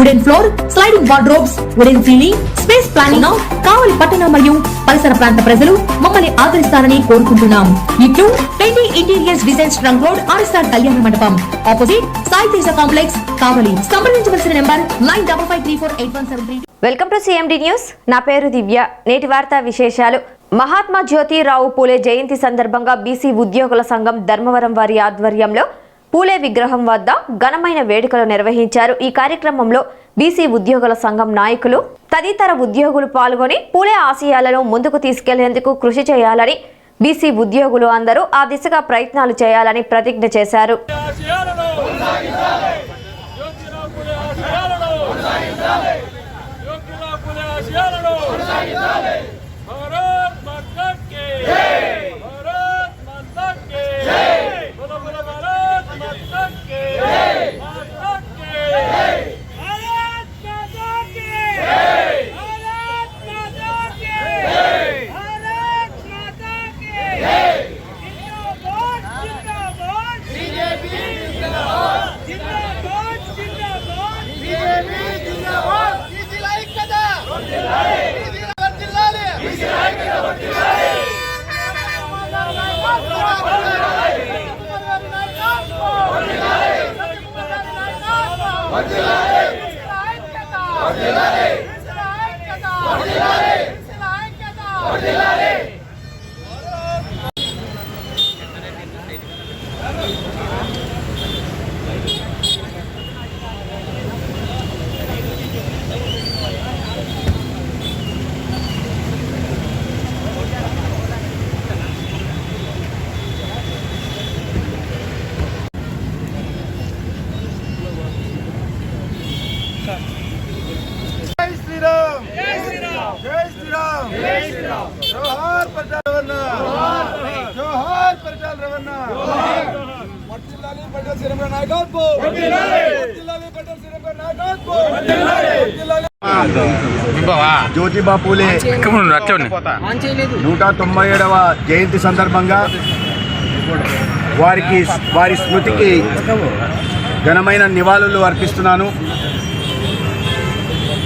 wooden floor sliding wardrobes wooden ceiling space planning Kavali పట్టణ మరియు పరిసర ప్రాంత ప్రజలు మమ్మల్ని ఆదరిస్తారని కోరుకుంటున్నాం. ఇట్లు trendy interiors design trunk road RSR కళ్యాణ మండపం. Opposite Sai Teja complex Kavali. సంప్రదించవలసిన number nine double five three four eight one seven three welcome to CMD news. నా పేరు దివ్య. నేటి వార్తా విశేషాలు. మహాత్మా జ్యోతిరావు పూలే జయంతి సందర్భంగా బీసీ ఉద్యోగుల సంఘం ధర్మవరం వారి ఆధ్వర్యంలో పూలే విగ్రహం వద్ద ఘనమైన వేడుకలు నిర్వహించారు. ఈ కార్యక్రమంలో బీసీ ఉద్యోగుల సంఘం నాయకులు తదితర ఉద్యోగులు పాల్గొని పూలే ఆశయాలను ముందుకు తీసుకెళ్ళేందుకు కృషి చేయాలని బీసీ ఉద్యోగులు అందరూ ఆ దిశగా ప్రయత్నాలు చేయాలని ప్రతిజ్ఞ చేశారు ఆశయాలను జ్యోతిరావు పులే ఆశయాలను జ్యోతిరావు పులే ఆశయాలను భారత్ మాతా కి భారత్ మాతా కి బోలో బోలో భారత్ మాతా కి మాతా కి భారత్ మాతా కి భారత్ మాతా కి భారత్ మాతా కి జిందాబాద్ జిందాబాద్ బీజేపీ జిందాబాద్ జిందాబాద్ జిందాబాద్ బీజేపీ జిందాబాద్ బీసీల ఐక్యత వర్ధిల్లాలి బీసీల వర్ధిల్లాలి బీసీల ఐక్యత వర్ధిల్లాలి జై శ్రీరామ్. జై శ్రీరామ్. జై శ్రీరామ్. జై శ్రీరామ్. జోహార్ పటేల్ రవణ జోహార్ పటేల్ రవణ వర్ధిల్లాలి పటేల్ శ్రీరామ్ నాయకత్వం. వర్ధిల్లాలి పటేల్ శ్రీరామ్ నాయకత్వం. వర్ధిల్లాలి జ్యోతిబా పూలే నూట తొంభై ఏడవ జయంతి సందర్భంగా వారికి వారి స్మృతికి ఘనమైన నివాళులు అర్పిస్తున్నాను.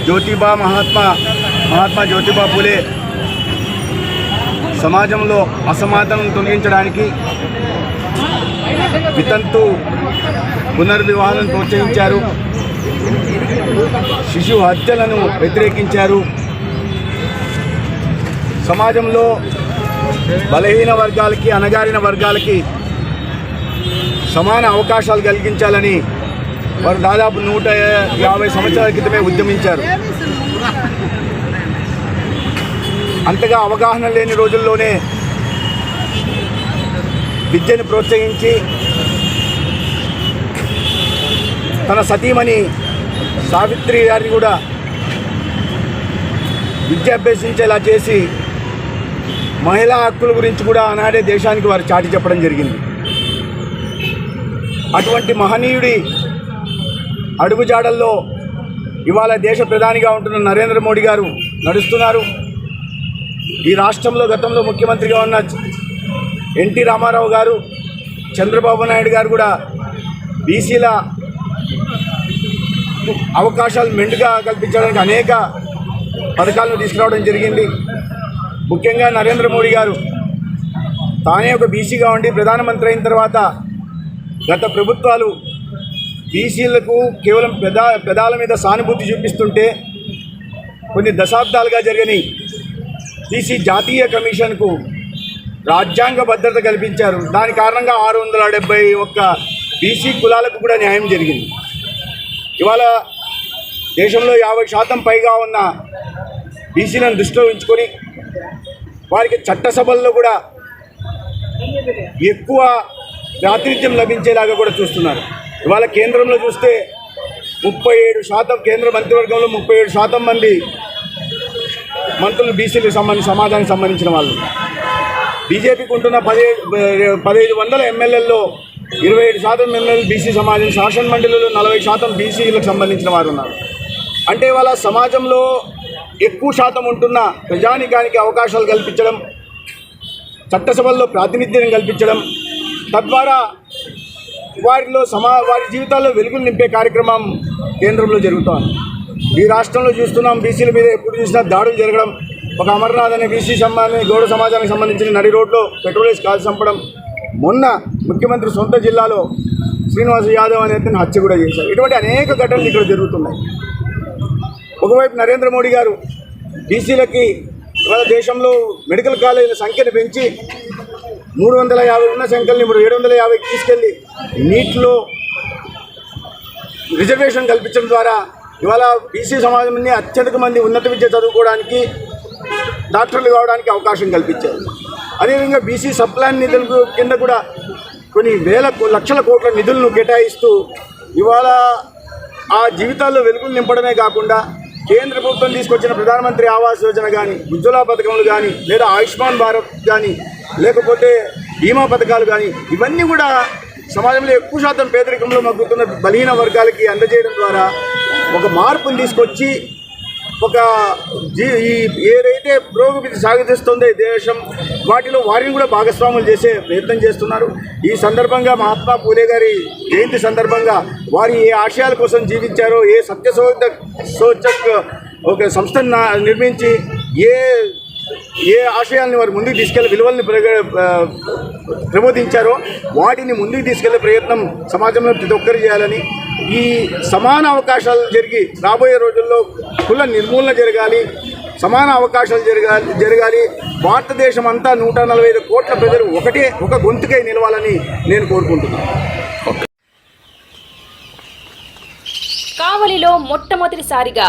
జ్యోతిబా మహాత్మా మహాత్మా జ్యోతిబా పూలే సమాజంలో అసమానతను తొలగించడానికి వితంతు పునర్వివాహాలను ప్రోత్సహించారు. శిశు హత్యలను వ్యతిరేకించారు. సమాజంలో బలహీన వర్గాలకి అణగారిన వర్గాలకి సమాన అవకాశాలు కలిగించాలని వారు దాదాపు నూట యాభై సంవత్సరాల క్రితమే ఉద్యమించారు. అంతగా అవగాహన లేని రోజుల్లోనే విద్యను ప్రోత్సహించి తన సతీమణి సావిత్రి గారిని కూడా విద్య అభ్యసించేలా చేసి మహిళా హక్కుల గురించి కూడా ఆనాడే దేశానికి వారు చాటి చెప్పడం జరిగింది. అటువంటి మహనీయుడి అడుగుజాడల్లో ఇవాళ దేశ ప్రధానిగా ఉంటున్న నరేంద్ర మోడీ గారు నడుస్తున్నారు. ఈ రాష్ట్రంలో గతంలో ముఖ్యమంత్రిగా ఉన్న ఎన్టీ రామారావు గారు చంద్రబాబు నాయుడు గారు కూడా బీసీల అవకాశాలు మెండుగా కల్పించడానికి అనేక పథకాలను తీసుకురావడం జరిగింది. ముఖ్యంగా నరేంద్ర మోడీ గారు తానే ఒక బీసీగా ఉండి ప్రధానమంత్రి అయిన తర్వాత గత ప్రభుత్వాలు బీసీలకు కేవలం పెదా పెదాల మీద సానుభూతి చూపిస్తుంటే కొన్ని దశాబ్దాలుగా జరగని బీసీ జాతీయ కమిషన్కు రాజ్యాంగ భద్రత కల్పించారు. దాని కారణంగా ఆరు వందల డెబ్బై ఒక్క బీసీ కులాలకు కూడా న్యాయం జరిగింది. ఇవాళ దేశంలో యాభై శాతం పైగా ఉన్న బీసీలను దృష్టిలో ఉంచుకొని వారికి చట్టసభల్లో కూడా ఎక్కువ ప్రాతినిధ్యం లభించేలాగా కూడా చూస్తున్నారు. ఇవాళ కేంద్రంలో చూస్తే ముప్పై ఏడు శాతం కేంద్ర మంత్రివర్గంలో ముప్పై ఏడు శాతం మంది మంత్రులు బీసీలకు సంబంధించి సమాజానికి సంబంధించిన వాళ్ళు. బీజేపీకి ఉంటున్న పదిహేడు పదిహేడు వందల ఎమ్మెల్యేల్లో ఇరవై ఏడు శాతం ఎమ్మెల్యేలు బీసీ సమాజం శాసన మండలిలో నలభై శాతం బీసీలకు సంబంధించిన వారు ఉన్నారు. అంటే వాళ్ళ సమాజంలో ఎక్కువ శాతం ఉంటున్న ప్రజానికానికి అవకాశాలు కల్పించడం చట్టసభల్లో ప్రాతినిధ్యం కల్పించడం తద్వారా వారిలో సమా వారి జీవితాల్లో వెలుగులు నింపే కార్యక్రమం కేంద్రంలో జరుగుతోంది. ఈ రాష్ట్రంలో చూస్తున్నాం బీసీల మీద ఎప్పుడు చూసినా దాడులు జరగడం ఒక అమర్నాథ్ అనే బీసీ సంబంధించి గౌడ సమాజానికి సంబంధించిన నడి రోడ్లో పెట్రోల్ వేసి కాల్చి చంపడం మొన్న ముఖ్యమంత్రి సొంత జిల్లాలో శ్రీనివాస్ యాదవ్ అనే అతను హత్య కూడా చేశారు. ఇటువంటి అనేక ఘటనలు ఇక్కడ జరుగుతున్నాయి. ఒకవైపు నరేంద్ర మోడీ గారు బీసీలకి ఇవాళ దేశంలో మెడికల్ కాలేజీల సంఖ్యను పెంచి మూడు వందల యాభై ఉన్న సంఖ్యల్ని ఇప్పుడు ఏడు వందల యాభైకి తీసుకెళ్ళి నీటిలో రిజర్వేషన్ కల్పించడం ద్వారా ఇవాళ బీసీ సమాజంని అత్యధిక మంది ఉన్నత విద్య చదువుకోవడానికి డాక్టర్లు కావడానికి అవకాశం కల్పించారు. అదేవిధంగా బీసీ సప్లాన్ నిధుల కింద కూడా కొన్ని వేల లక్షల కోట్ల నిధులను కేటాయిస్తూ ఇవాళ ఆ జీవితాల్లో వెలుగులు నింపడమే కాకుండా కేంద్ర ప్రభుత్వం తీసుకొచ్చిన ప్రధానమంత్రి ఆవాస్ యోజన కానీ ఉజ్వల పథకములు కానీ లేదా ఆయుష్మాన్ భారత్ కానీ లేకపోతే బీమా పథకాలు కానీ ఇవన్నీ కూడా సమాజంలో ఎక్కువ శాతం పేదరికంలో మగ్గుతున్న బలహీన వర్గాలకి అందజేయడం ద్వారా ఒక మార్పును తీసుకొచ్చి ఒక జీ ఈ ఏదైతే పురోగతి సాగుతిస్తుందో ఈ దేశం వాటిలో వారిని కూడా భాగస్వాములు చేసే ప్రయత్నం చేస్తున్నారు. ఈ సందర్భంగా మహాత్మా పూలే గారి జయంతి సందర్భంగా వారు ఏ ఆశయాల కోసం జీవించారో ఏ సత్యశోధ సోచక్ ఒక సంస్థను నిర్మించి ఏ ఏ ఆశయాల్ని వారు ముందుకు తీసుకెళ్ళి విలువల్ని ప్రగ- ప్రబోధించారో వాటిని ముందుకు తీసుకెళ్ళే ప్రయత్నం సమాజంలో ప్రతి ఒక్కరు చేయాలని ఈ సమాన అవకాశాలు జరిగి రాబోయే రోజుల్లో కుల నిర్మూలన జరగాలి సమాన అవకాశాలు జరగాలి జరగాలి. భారతదేశం అంతా నూట నలభై ఐదు కోట్ల ప్రజలు ఒకటే ఒక గొంతుకై నిలవాలని నేను కోరుకుంటున్నాను. కావలిలో మొట్టమొదటిసారిగా